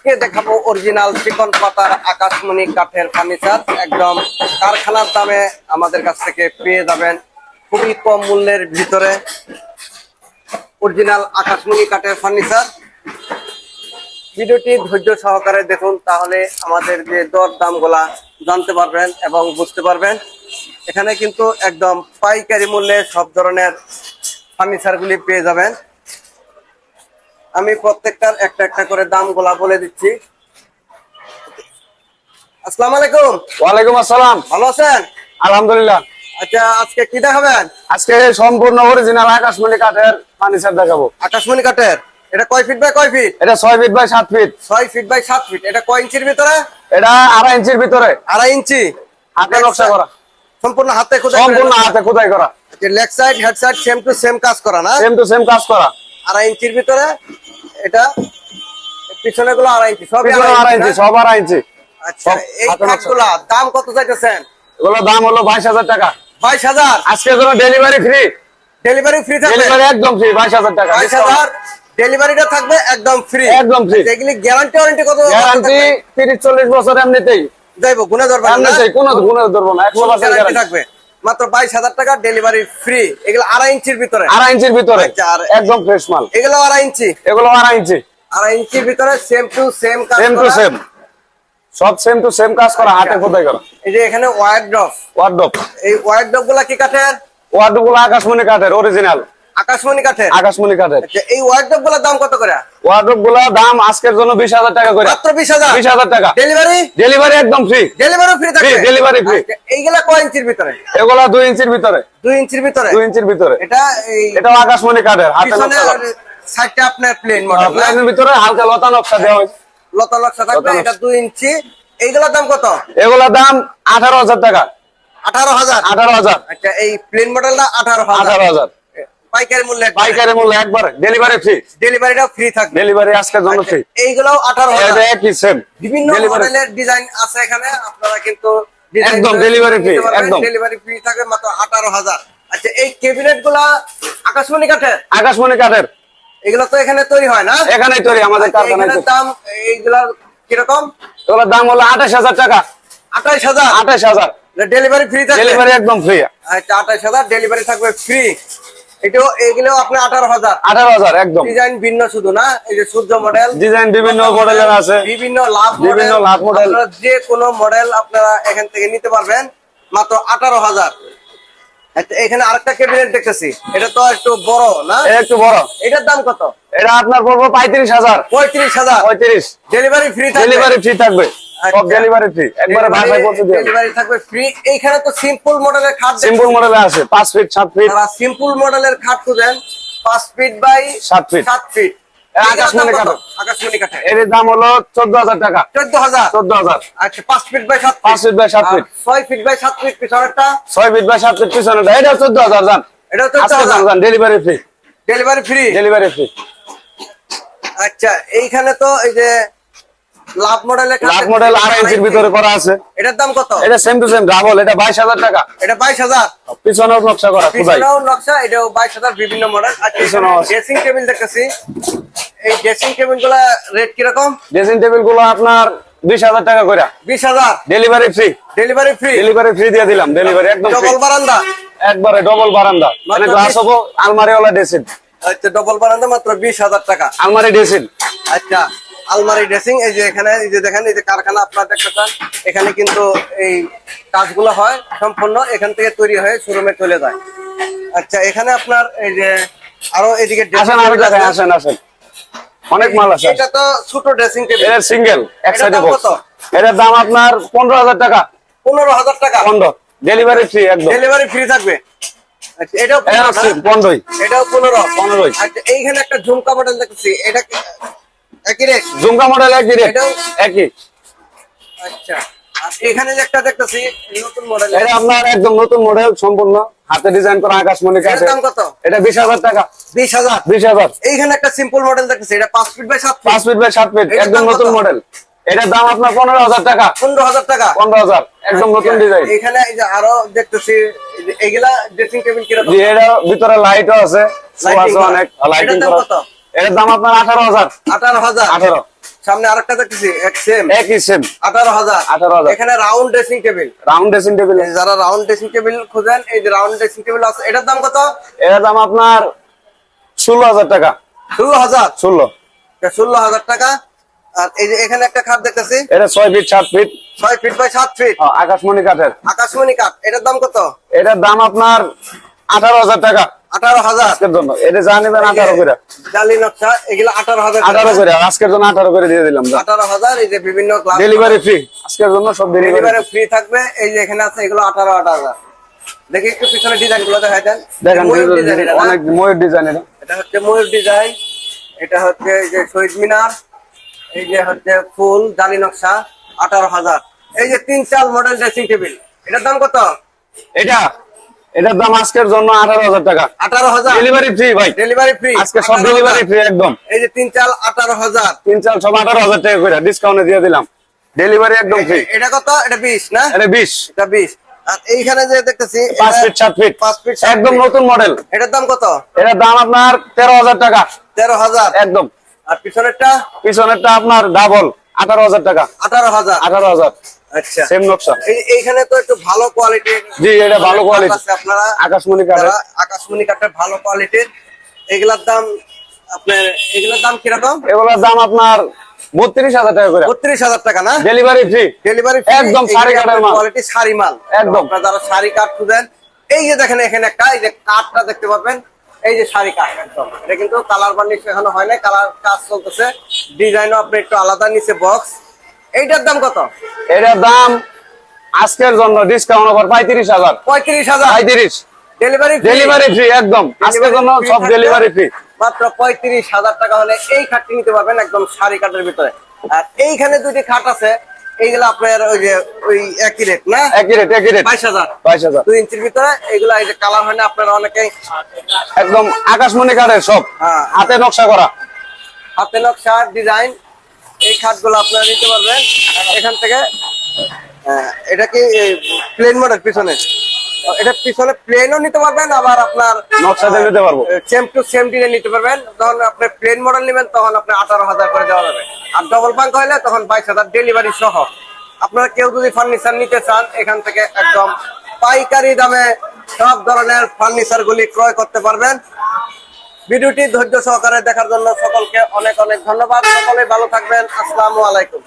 আজকে দেখাবো অরিজিনাল চিকন পাতার আকাশমণি কাঠের ফার্নিচার একদম কারখানার দামে আমাদের কাছ থেকে পেয়ে যাবেন খুবই কম মূল্যের ভিতরে অরিজিনাল আকাশমণি কাঠের ফার্নিচার ভিডিওটি ধৈর্য সহকারে দেখুন, তাহলে আমাদের যে দর দামগুলা জানতে পারবেন এবং বুঝতে পারবেন। এখানে কিন্তু একদম পাইকারি মূল্যে সব ধরনের ফার্নিচারগুলি পেয়ে যাবেন। আমি প্রত্যেকটার একটা একটা করে দামগুলা বলে দিচ্ছি। আসসালামু আলাইকুম। ওয়ালাইকুম আসসালাম। ভালো আছেন? আলহামদুলিল্লাহ। আচ্ছা আজকে কি দেখাবেন? আজকে সম্পূর্ণ অরিজিনাল আকাশমণি কাঠের ফার্নিচার দেখাবো। আকাশমণি কাঠের? এটা কয় ফিট বাই কয় ফিট এটা ছয় ফিট বাই সাত ফিট ছয় ফিট বাই সাত ফিট এটা কয় ইঞ্চির ভিতরে? এটা আড়াই ইঞ্চির ভিতরে। আড়াই ইঞ্চি। হাতে নকশা করা। সম্পূর্ণ হাতে খোদাই সম্পূর্ণ হাতে খোদাই করা। Leg side head side same to same কাজ করা না? সেম টু সেম কাজ করা। আড়াই ইঞ্চির ভিতরে এটা পিছনে গুলো আড়াই ইঞ্চি সব আড়াই ইঞ্চি সব আড়াই ইঞ্চি। আচ্ছা এই দাম কত চাইতেছেন? এগুলোর দাম হলো বাইশ হাজার টাকা। বাইশ হাজার? জন্য ডেলিভারি ফ্রি ডেলিভারি ফ্রি থাকবে? ডেলিভারি একদম ফ্রি বাইশ হাজার টাকা বাইশ হাজার ডেলিভারিটা থাকবে একদম ফ্রি একদম free। এগুলি গ্যারান্টি ওয়ারেন্টি কত গ্যারান্টি তিরিশ চল্লিশ বছর এমনিতেই। যাইবো গুনে ধরবেন না এমনিতেই কোনো গুণে ধরবো না একশো পার্সেন্ট গ্যারান্টি থাকবে। মাত্র বাইশ হাজার টাকা ডেলিভারি ফ্রি এগুলো আড়াই ইঞ্চির ভিতরে। আড়াই ইঞ্চির ভিতরে। আচ্ছা, একদম ফ্রেশ মাল। এগুলো আড়াই ইঞ্চি। এগুলো আড়াই ইঞ্চি। আড়াই ইঞ্চির ভিতরে same to same same to same সব সেম টু সেম কাজ করা হাতে আচ্ছা। খোদাই করা। এই যে এখানে ওয়াইড ড্রপ ওয়ার্ডপ এই ওয়াইড ড্রপগুলা কি কাঠের? ওয়ার্ডপগুলো আকাশমণি কাঠের অরিজিনাল আকাশমণি কাঠের? আকাশমণি কাঠের। আচ্ছা এই ওয়াইড ড্রপগুলার দাম কত করে? ওয়ার্ডপগুলো দাম আজকের জন্য বিশ হাজার টাকা করে। মাত্র বিশ হাজার? বিশ হাজার টাকা। ডেলিভারি ডেলিভারি একদম ফ্রি ডেলিভারি ফ্রি থাকবে? Free। আচ্ছা, এইগুলা কয় ইঞ্চির ভিতরে? এগুলা দুই ইঞ্চির ভিতরে। দুই ইঞ্চির ভিতরে? দুই ইঞ্চির ভিতরে। এটা এই এটাও আকাশমণি কাঠের নকশা সাইডটা আপনার প্লেন মডেল প্লানের ভিতরে হালকা লতা নকশা দেওয়া হয়েছে। লতা লক্সা থাকবে এটা দুই ইঞ্চি। এইগুলোর দাম কত? এগুলোর দাম আঠারো হাজার টাকা। আঠারো হাজার? আঠারো হাজার। আচ্ছা এই প্লেন মডেলটা আঠারো হাজার। আঠারো হাজার। পাইকারি মূল্যে পাইকারি মূল্য একবার। ডেলিভারি ফ্রি ডেলিভারিটাও ফ্রি থাকবে। ডেলিভারি আজকের জন্য ফ্রি এইগুলাও আঠারো হাজার। এটা একই সেম বিভিন্ন মডেলের ডিজাইন আছে এখানে। আপনারা কিন্তু একদম delivery free, একদম। ডেলিভারি ফ্রি থাকবে মাত্র আঠারো হাজার। আচ্ছা এই ক্যাবিনেটগুলা আকাশমণি কাঠের? আকাশমণি কাঠের। এগুলো তো এখানে তৈরি হয় না? এখানেই তৈরি আমাদের আচ্ছা, কারখানায় দাম এইগুলার কীরকম? এগুলোর দাম হলো আঠাশ হাজার টাকা। আঠাইশ হাজার? আঠাশ হাজার। ডেলিভারি ফ্রি থাকবে? ডেলিভারি একদম ফ্রি আচ্ছা আঠাইশ হাজার। ডেলিভারি থাকবে ফ্রি এটাও এগুলো আপনি আঠারো হাজার। আঠারো হাজার একদম। ডিজাইন ভিন্ন শুধু না? এই যে সূর্য মডেল ডিজাইন বিভিন্ন মডেলের আছে। বিভিন্ন লাভ বিভিন্ন লাভ মডেল। আপনারা যে কোনো মডেল আপনারা এখান থেকে নিতে পারবেন মাত্র আঠারো হাজার। আচ্ছা এখানে আরেকটা ক্যাবিনেট দেখতেছি। এটা তো একটু বড় না? এটা একটু বড়। এটার দাম কত? এটা আপনার পড়ব পঁয়ত্রিশ হাজার। পঁয়ত্রিশ হাজার। পঁয়ত্রিশ। ডেলিভারি ফ্রি ডেলিভারি ফ্রি থাকবে। সব। ডেলিভারি ফ্রি একবারে ভাষায় পৌঁছে দিয়ে ডেলিভারি থাকবে ফ্রি এইখানে তো সিম্পল মডেলের খাট সিম্পল মডেলে আছে পাঁচ ফিট সাত ফিট তারা সিম্পল মডেলের খাট খুঁজেন। পাঁচ ফিট বাই ফিট। ফিট আকাশমণি। আকাশমণি কাঠে এর দাম হলো টাকা। আচ্ছা পাঁচ ফিট বাই সাত পাঁচ ফিট বাই সাত ফিট ছয় ফিট বাই ফিট পিছনেরটা? ফিট বাই ফিট এটা delivery free delivery free delivery free আচ্ছা এইখানে তো এই যে লাভ মডেলের লাখ মডেল আড়াই ইঞ্চির ভিতরে করা আছে। এটার দাম কত? এটা সেম টু সেম ডাবল এটা বাইশ হাজার টাকা। এটা বাইশ হাজার? পিছনেও নকশা করা পিছনেও নকশা এটাও বাইশ হাজার বিভিন্ন মডেল আচ্ছা পিছনেও। ড্রেসিং টেবিল দেখতেছি। এই ড্রেসিং টেবিলগুলা রেট কীরকম? ড্রেসিং টেবিলগুলো আপনার বিশ হাজার টাকা করে বিশ হাজার? Delivery free delivery free delivery free দিয়ে দিলাম ডেলিভারি একদম। ডবল বারান্দা? একবারে ডবল বারান্দা। মানে গ্লাস হব আলমারিওয়ালা ড্রেসিং। আচ্ছা ডবল বারান্দা মাত্র বিশ হাজার টাকা। আলমারি ড্রেসিং। আচ্ছা। আলমারি ড্রেসিং এই যে এখানে এই যে দেখেন এই যে কারখানা আপনারা দেখতে পান এখানে কিন্তু এই কাজগুলো হয় সম্পূর্ণ এখান থেকে তৈরি হয়ে শোরুমে চলে যায়। আচ্ছা এখানে আপনার এই যে আরও এদিকে আসেন। আসেন আসেন। অনেক মাল আছে। এটা তো ছোট ড্রেসিং টেবিল এটা সিঙ্গেল এক সাইডে বক্স এটার দাম আপনার পনেরো হাজার টাকা। পনেরো হাজার টাকা? পনেরো। ডেলিভারি ফ্রি একদম। ডেলিভারি ফ্রি থাকবে। আচ্ছা এটাও এটা পনেরো হচ্ছে না? পনেরোই। এটাও পনেরো। পনেরোই। আচ্ছা এইখানে একটা ঝুমকা মডেল দেখছি এটা কি- একই রেট? ঝুমকা মডেল একই রেট। একই। আচ্ছা। আর এখানে যে একটা দেখতেছি নতুন মডেল এটা আপনার একদম নতুন মডেল সম্পূর্ণ। হাতে ডিজাইন করা আকাশমণি দাম কত? এটা টাকা। এইখানে একটা সিম্পল মডেল দেখতেছি এটা ফিট বাই সাত পাঁচ ফিট ফিট বাই ফিট একদম নতুন মডেল এটার দাম আপনার পনেরো হাজার টাকা। পনেরো হাজার টাকা? পনেরো হাজার। একদম নতুন আচ্ছা, ডিজাইন এখানে এই যে আরও দেখতেছি এইগুলা ড্রেসিং টেবিল কীরকম? জি এটা ভিতরে লাইটও আছে। অনেক লাইটিং করা। এটার দাম আপনার আঠারো হাজার। আঠারো হাজার। আঠারো। সামনে আরেকটা দেখতেছি এক সেম একই সেম আঠারো হাজার। 18,000 এখানে round dressing table round dressing table যারা রাউন্ড ড্রেসিং টেবিল খোঁজেন এই যে রাউন্ড ড্রেসিং টেবিল আছে এটার দাম কত? এর দাম আপনার ষোলো হাজার টাকা। ষোলো হাজার? ষোলো। ষোলো হাজার টাকা। আর এই যে এখানে একটা খাট দেখতেছি। এটা ছয় ফিট সাত ফিট ছয় ফিট বাই সাত ফিট আকাশমণি কাঠের। আকাশমণি কাঠ এটার দাম কত? এটার দাম আপনার আঠারো হাজার টাকা। আঠারো হাজার। আজকের জন্য। এটা যা নেবেন আঠারো করে। জালি নকশা এগুলো আঠারো হাজার আঠারো করে আজকের জন্য আঠারো করে দিয়ে দিলাম আঠারো হাজার এই যে বিভিন্ন ডেলিভারি ফ্রি আজকের জন্য সব ডেলিভারি ফ্রি থাকবে এই যে এখানে আছে এগুলো আঠারো আঠারো হাজার। দেখি একটু পিছনে ডিজাইনগুলো দেখাই দেন। দেখেন ময়ূর ডিজাইন এটা অনেক ময়ূর ডিজাইন এটা। এটা হচ্ছে ময়ূর ডিজাইন এটা হচ্ছে এই যে শহীদ মিনার এই যে হচ্ছে ফুল জালি নকশা আঠারো হাজার। এই যে তিন চাল মডেল ড্রেসিং টেবিল এটার দাম কত? এটা এটার দাম আজকের জন্য আঠারো হাজার টাকা। আঠারো হাজার? ডেলিভারি ফ্রি ভাই। ডেলিভারি ফ্রি আজকে সব ডেলিভারি ফ্রি একদম। এই যে তিন চাল আঠারো হাজার। তিন চাল সব আঠারো হাজার টাকা করে ডিসকাউন্টে দিয়ে দিলাম। ডেলিভারি একদম ফ্রি এটা কত? এটা বিশ না? এটা বিশ। এটা বিশ। আর এইখানে যে দেখতেছি পাঁচ ফিট সাত ফিট পাঁচ ফিট একদম নতুন মডেল এটার দাম কত? এটার দাম আপনার তেরো হাজার টাকা। তেরো হাজার। একদম। আর পিছনেরটা? পিছনেরটা আপনার ডাবল আঠারো হাজার টাকা। আঠারো হাজার। আঠারো হাজার। আচ্ছা। সেম নকশা। এইখানে তো একটু ভালো কোয়ালিটির জি এটা ভালো কোয়ালিটি আছে আপনারা। আকাশমণি কাঠের আকাশমণি কাঠের ভালো কোয়ালিটির এগুলার দাম আপনার এগুলোর দাম কীরকম? এগুলোর দাম আপনার বত্রিশ হাজার টাকা করে। বত্রিশ হাজার টাকা না? ডেলিভারি ফ্রি ডেলিভারি একদম শাড়ি কাঠের মাল। কোয়ালিটি শাড়ি মাল। একদম। আপনারা যারা শাড়ি কাঠ খুঁজেন এই যে দেখেন এখানে একটা এই যে কাঠটা দেখতে পাবেন এই যে শাড়ি কাঠ একদম। এটা কিন্তু কালার বার্নিশ এখনও হয় নাই কালার কাজ চলতেছে। ডিজাইনও আপনি একটু আলাদা নিচে বক্স এইটার দাম কত? এটার দাম আজকের জন্য ডিসকাউন্ট ওভার পঁয়ত্রিশ হাজার। পঁয়ত্রিশ হাজার? পঁয়ত্রিশ। ডেলিভারি ডেলিভারি ফ্রি একদম। আজকের জন্য সব ডেলিভারি ফ্রি মাত্র পঁয়ত্রিশ হাজার টাকা হলে এই খাটটি নিতে পারবেন একদম শাড়ি কাঠের ভিতরে। আর এইখানে দুটি খাট আছে এইগুলো আপনার ওই যে ওই একই রেট না? একই রেট একই রেট বাইশ হাজার। বাইশ হাজার। দুই ইঞ্চির ভিতরে এইগুলো এই যে কালার হয় না আপনারা অনেকেই একদম আকাশমণি কাঠের সব। হ্যাঁ। হাতে নকশা করা। হাতে নকশা ডিজাইন এই খাটগুলো আপনারা নিতে পারবেন। এখান থেকে আহ, এটা কি প্লেন মডেল পিছনে? এটা পিছনে প্লেনও নিতে পারবেন আবার আপনার নকশা দিয়ে নিতে পারব। সেম টু সেম ডিজাইন নিতে পারবেন। তখন আপনি প্লেন মডেল নেবেন তখন আপনি আঠারো হাজার করে দেওয়া যাবে। আর ডবল পাঙ্ক হলে তখন বাইশ হাজার ডেলিভারি সহ। আপনারা কেউ যদি ফার্নিচার নিতে চান এখান থেকে একদম পাইকারি দামে সব ধরনের ফার্নিচার গুলি ক্রয় করতে পারবেন। ভিডিওটি ধৈর্য সহকারে দেখার জন্য সকলকে অনেক অনেক ধন্যবাদ। সকলে ভালো থাকবেন। আসসালামু আলাইকুম।